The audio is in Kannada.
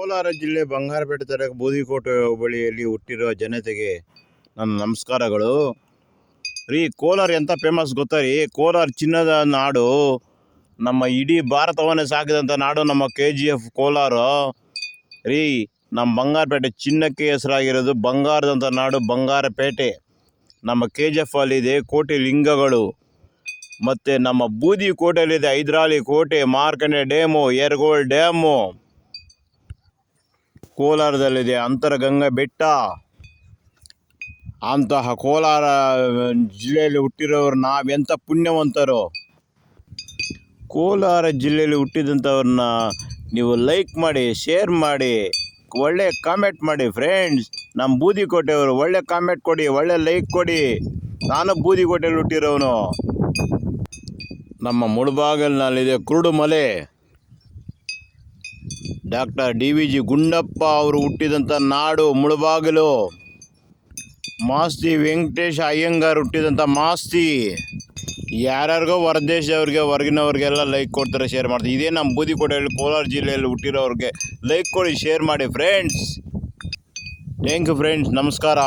ಕೋಲಾರ ಜಿಲ್ಲೆ ಬಂಗಾರಪೇಟೆ ಬೂದಿ ಬೂದಿಕೋಟೆ ಹೋಬಳಿಯಲ್ಲಿ ಹುಟ್ಟಿರುವ ಜನತೆಗೆ ನನ್ನ ನಮಸ್ಕಾರಗಳು. ರೀ, ಕೋಲಾರ ಎಂಥ ಫೇಮಸ್ ಗೊತ್ತಾ ರೀ? ಕೋಲಾರ ಚಿನ್ನದ ನಾಡು, ನಮ್ಮ ಇಡೀ ಭಾರತವನ್ನೇ ಸಾಕಿದಂಥ ನಾಡು ನಮ್ಮ ಕೆ ಜಿ ಎಫ್ ಕೋಲಾರ. ರೀ, ನಮ್ಮ ಬಂಗಾರಪೇಟೆ ಚಿನ್ನಕ್ಕೆ ಹೆಸರಾಗಿರೋದು ಬಂಗಾರದಂಥ ನಾಡು ಬಂಗಾರಪೇಟೆ. ನಮ್ಮ ಕೆ ಜಿ ಎಫ್ ಅಲ್ಲಿದೆ, ಕೋಟೆ ಲಿಂಗಗಳು. ಮತ್ತು ನಮ್ಮ ಬೂದಿ ಕೋಟೆಯಲ್ಲಿದೆ ಹೈದ್ರಾಲಿ ಕೋಟೆ, ಮಾರ್ಕಂಡೆ ಡ್ಯಾಮು, ಯರಗೋಳ್ ಡ್ಯಾಮು. ಕೋಲಾರದಲ್ಲಿದೆ. ಅಂತರಗಂಗಾ ಬೆಟ್ಟ. ಅಂತಹ ಕೋಲಾರ ಜಿಲ್ಲೆಯಲ್ಲಿ ಹುಟ್ಟಿರೋರು ನಾವೆಂಥ ಪುಣ್ಯವಂತರು? ಕೋಲಾರ ಜಿಲ್ಲೆಯಲ್ಲಿ ಹುಟ್ಟಿದಂಥವ್ರನ್ನ ನೀವು ಲೈಕ್ ಮಾಡಿ ಶೇರ್ ಮಾಡಿ, ಒಳ್ಳೆ ಕಾಮೆಂಟ್ ಮಾಡಿ ಫ್ರೆಂಡ್ಸ್ ನಮ್ಮ ಬೂದಿಕೋಟೆಯವರು ಒಳ್ಳೆ ಕಾಮೆಂಟ್ ಕೊಡಿ, ಒಳ್ಳೆ ಲೈಕ್ ಕೊಡಿ. ನಾನು ಬೂದಿಕೋಟೆಯಲ್ಲಿ ಹುಟ್ಟಿರೋನು. ನಮ್ಮ ಮುಳುಬಾಗಲಿನಲ್ಲಿದೆ Kurudumale doctor D V G Gundappa ಅವರು ಹುಟ್ಟಿದಂಥ ನಾಡು ಮುಳುಬಾಗಿಲು. ಮಾಸ್ತಿ ವೆಂಕಟೇಶ ಅಯ್ಯಂಗಾರ್ ಹುಟ್ಟಿದಂಥ ಮಾಸ್ತಿ. ಯಾರ್ಯಾರಿಗೋ ಹೊರದೇಶದವ್ರಿಗೆ ಹೊರಗಿನವ್ರಿಗೆಲ್ಲ ಲೈಕ್ ಕೊಡ್ತಾರೆ, ಶೇರ್ ಮಾಡ್ತಾರೆ. ಇದೇ ನಮ್ಮ ಬೂದಿಕೋಟೆಯಲ್ಲಿ, ಕೋಲಾರ ಜಿಲ್ಲೆಯಲ್ಲಿ ಹುಟ್ಟಿರೋರಿಗೆ ಲೈಕ್ ಕೊಡಿ, ಶೇರ್ ಮಾಡಿ ಫ್ರೆಂಡ್ಸ್ ಥ್ಯಾಂಕ್ ಯು ಫ್ರೆಂಡ್ಸ್ ನಮಸ್ಕಾರ.